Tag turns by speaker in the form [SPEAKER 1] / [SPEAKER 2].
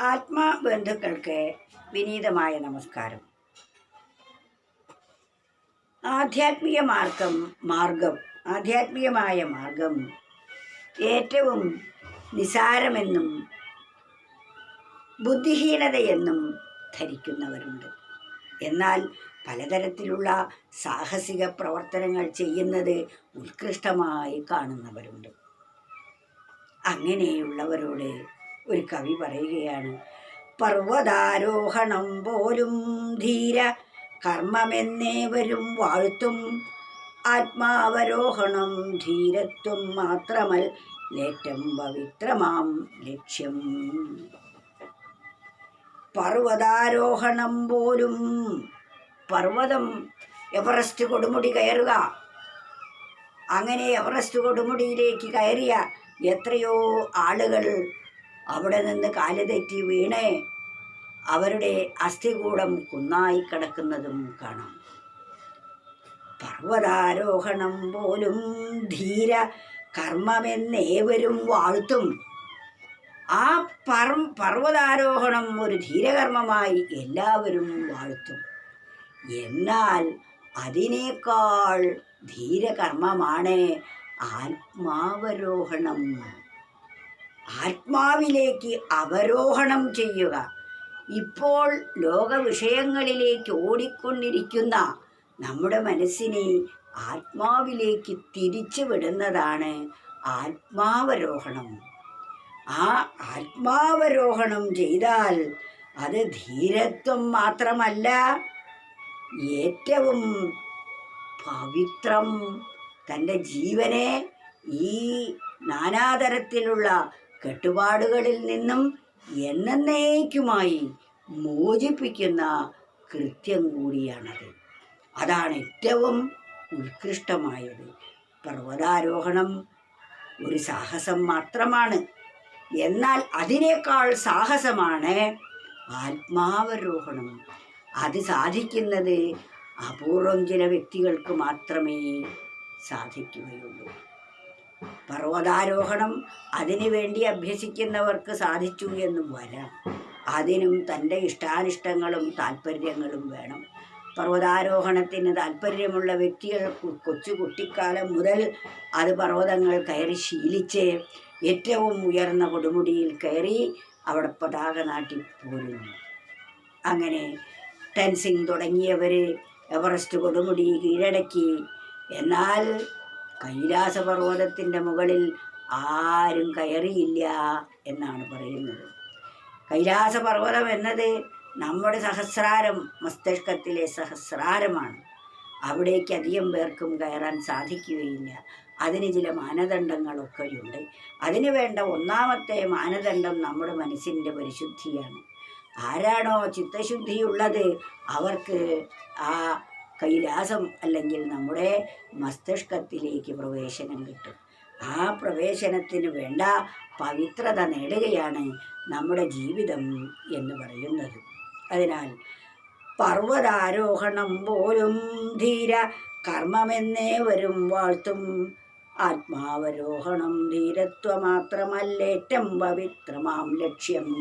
[SPEAKER 1] ആത്മാബന്ധുക്കൾക്ക് വിനീതമായ നമസ്കാരം. ആധ്യാത്മിക മാർഗം മാർഗം ആധ്യാത്മികമായ മാർഗം ഏറ്റവും നിസാരമെന്നും ബുദ്ധിഹീനതയെന്നും ധരിക്കുന്നവരുണ്ട്. എന്നാൽ പലതരത്തിലുള്ള സാഹസിക പ്രവർത്തനങ്ങൾ ചെയ്യുന്നത് ഉത്കൃഷ്ടമായി കാണുന്നവരുണ്ട്. അങ്ങനെയുള്ളവരോട് ഒരു കവി പറയുകയാണ് പർവതാരോഹണം പോലും ധീര കർമ്മമെന്നേവരും വാഴ്ത്തും ആത്മാവരോഹണം ധീരത്വം മാത്രമൽ നേറ്റം പവിത്രമാം ലക്ഷ്യം. പർവതാരോഹണം പോലും പർവതം എവറസ്റ്റ് കൊടുമുടി കയറുക അങ്ങനെ എവറസ്റ്റ് കൊടുമുടിയിലേക്ക് കയറിയ എത്രയോ ആളുകൾ അവിടെ നിന്ന് കാൽ തെറ്റി വീണ്. അവരുടെ അസ്ഥികൂടം കുന്നായി കിടക്കുന്നതും കാണാം. പർവതാരോഹണം പോലും ധീര കർമ്മമെന്നേവരും വാഴ്ത്തും. ആ പർ പർവതാരോഹണം ഒരു ധീരകർമ്മമായി എല്ലാവരും വാഴ്ത്തും. എന്നാൽ അതിനേക്കാൾ ധീരകർമ്മമാണ് ആത്മാവരോഹണം. ആത്മാവിലേക്ക് അവരോഹണം ചെയ്യുക. ഇപ്പോൾ ലോക വിഷയങ്ങളിലേക്ക് ഓടിക്കൊണ്ടിരിക്കുന്ന നമ്മുടെ മനസ്സിനെ ആത്മാവിലേക്ക് തിരിച്ചു വിടുന്നതാണ് ആത്മാവരോഹണം. ആ ആത്മാവരോഹണം ചെയ്താൽ അത് ധീരത്വം മാത്രമല്ല ഏറ്റവും പവിത്രം തന്റെ ജീവനെ ഈ നാനാതരത്തിലുള്ള കെട്ടുപാടുകളിൽ നിന്നും എന്നേക്കുമായി മോചിപ്പിക്കുന്ന കൃത്യം കൂടിയാണത്. അതാണ് ഏറ്റവും ഉത്കൃഷ്ടമായത്. പർവതാരോഹണം ഒരു സാഹസം മാത്രമാണ്. എന്നാൽ അതിനേക്കാൾ സാഹസമാണ് ആത്മാവരോഹണം. അത് സാധിക്കുന്നത് അപൂർവം ചില വ്യക്തികൾക്ക് മാത്രമേ സാധിക്കുകയുള്ളൂ. പർവതാരോഹണം അതിനു വേണ്ടി അഭ്യസിക്കുന്നവർക്ക് സാധിച്ചു എന്നും വരാം. അതിനും തന്റെ ഇഷ്ടാനിഷ്ടങ്ങളും താല്പര്യങ്ങളും വേണം. പർവതാരോഹണത്തിന് താല്പര്യമുള്ള വ്യക്തികൾ കൊച്ചു കുട്ടിക്കാലം മുതൽ അത് പർവതങ്ങൾ കയറി ശീലിച്ച് ഏറ്റവും ഉയർന്ന കൊടുമുടിയിൽ കയറി അവിടെ പതാക നാട്ടി പോരുന്നു. അങ്ങനെ ടെൻസിങ് തുടങ്ങിയവർ എവറസ്റ്റ് കൊടുമുടി കീഴടക്കി. എന്നാൽ കൈലാസപർവതത്തിന്റെ മുകളിൽ ആരും കയറിയില്ല എന്നാണ് പറയുന്നത്. കൈലാസപർവതം എന്നത് നമ്മുടെ സഹസ്രാരം മസ്തിഷ്കത്തിലെ സഹസ്രാരമാണ്. അവിടേക്ക് അധികം പേർക്കും കയറാൻ സാധിക്കുകയില്ല. അതിന് ചില മാനദണ്ഡങ്ങളൊക്കെയുണ്ട്. അതിന് വേണ്ട ഒന്നാമത്തെ മാനദണ്ഡം നമ്മുടെ മനസ്സിന്റെ പരിശുദ്ധിയാണ്. ആരാണോ ചിത്തശുദ്ധിയുള്ളത് അവർക്ക് ആ കൈലാസം അല്ലെങ്കിൽ നമ്മുടെ മസ്തിഷ്കത്തിലേക്ക് പ്രവേശനം കിട്ടും. ആ പ്രവേശനത്തിന് വേണ്ട പവിത്രത നേടുകയാണ് നമ്മുടെ ജീവിതം എന്ന് പറയുന്നത്. അതിനാൽ പർവതാരോഹണം പോലും ധീര കർമ്മമെന്നേ വരും വാഴ്ത്തും. ആത്മാവരോഹണം ധീരത്വമാത്രമല്ലേറ്റം പവിത്രമാം ലക്ഷ്യം.